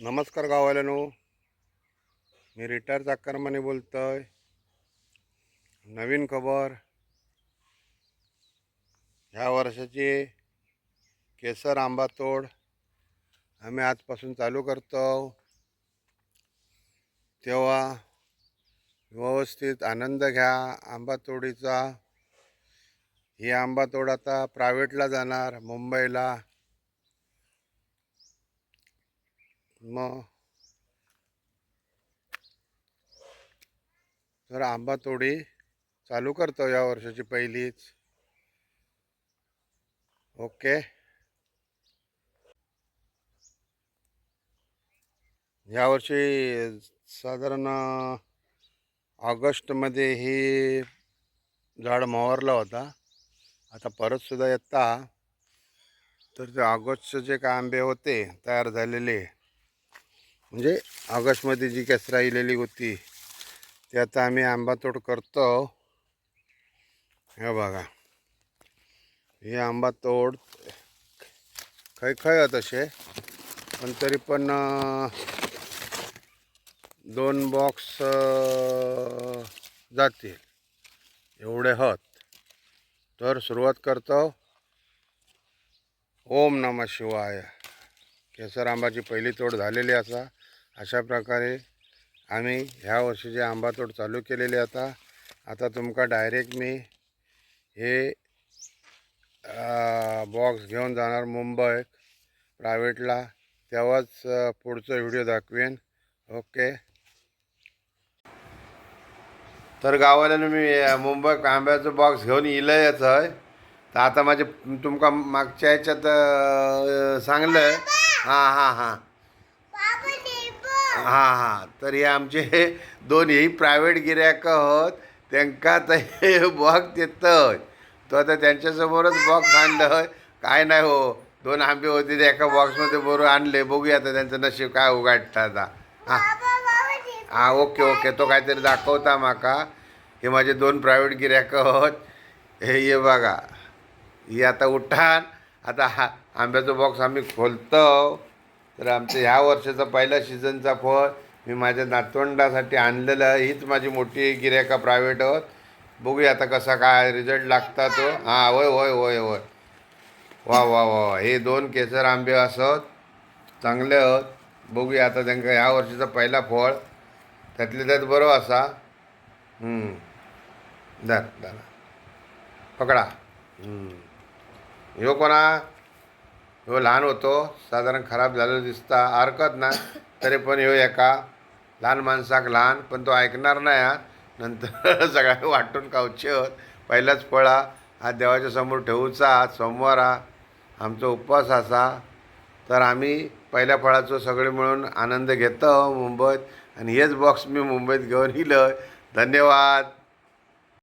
नमस्कार गावाल्यानो. मी रिटायर चाकरमाने आहे नवीन खबर. ह्या वर्षाची केसर आंबा तोड आम्ही आजपासून चालू करतो. तेव्हा व्यवस्थित आनंद घ्या. आंबा तोडीचा. ही आंबा तोड आता प्रायव्हेटला जाणार मुंबईला. मग तर आंबा तोडी चालू करतो या वर्षाची पहिलीच. ओके. यावर्षी साधारण ऑगस्टमध्ये ही झाड मोहरला होता. आता परतसुद्धा येता. तर ते ऑगस्टचे जे काय आंबे होते तयार झालेले म्हणजे ऑगस्टमध्ये जी केस राहिलेली होती ते आता आम्ही आंबातोड करतो हे बघा. हे आंबा तोड खै खय तसे पण तरी पण दोन बॉक्स जातील. एवढे हत. तर सुरुवात करतो. ओम नम शिवाय. केसर आंबाची पहिली तोड झालेली असा. अशा प्रकारे आम्ही ह्या वर्षी जे आंबातोड चालू केलेली आता आता तुमका डायरेक्ट मी हे बॉक्स घेऊन जाणार मुंबई प्रायव्हेटला तेव्हाच पुढचा पुढचं व्हिडिओ दाखवेन. ओके. तर गावाला मी मुंबई आंब्याचं बॉक्स घेऊन इलंयच आहे. तर आता माझे तुमका मागच्या ह्याच्यात सांगलं हां हां हां. हां हां. तर हे आमचे दोनही प्रायव्हेट गिऱ्हाईक आहोत. त्यांका तर हे बॉक्स देतं तो आता त्यांच्यासमोरच बॉक्स आणलं. काय नाही हो. दोन आंबे होते ते एका बॉक्समध्ये बरोबर आणले. बघूया आता त्यांचं नशीब काय उघडतं आता. हां. हां ओके ओके. तो काहीतरी दाखवता माका. हे माझे दोन प्रायव्हेट गिऱ्हाईक आहोत. हे ये बघा. ही आता उठान आता हा आंब्याचा बॉक्स आम्ही खोलतो. तर आमचं ह्या वर्षाचा पहिला सीझनचा फळ मी माझ्या नातवंडासाठी आणलेलं आहे. हीच माझी मोठी गिरायका प्रायव्हेट आहोत बघूया आता कसा काय रिझल्ट लागता तो. हां होय होय होय होय. वा वा वा हे दोन केसर आंबे असत चांगले आहोत. बघूया आता त्यांना ह्या वर्षाचा पहिला फळ. त्यातले त्यात बरो असा. धर धर. पकडा. ह्यो कोणा? ह्यो लहान होतो साधारण खराब झालेला दिसता हरकत ना तरी पण ह्यो एका लहान माणसाक लहान पण तो ऐकणार नाही हा. नंतर सगळ्या वाटून खावचे होत. पहिलाच फळा हा देवाच्या समोर ठेवूचा सोमवार हा आमचा उपवास असा. तर आम्ही पहिल्या फळाचं सगळे मिळून आनंद घेतो मुंबईत. आणि हेच बॉक्स मी मुंबईत घेऊन येलं धन्यवाद.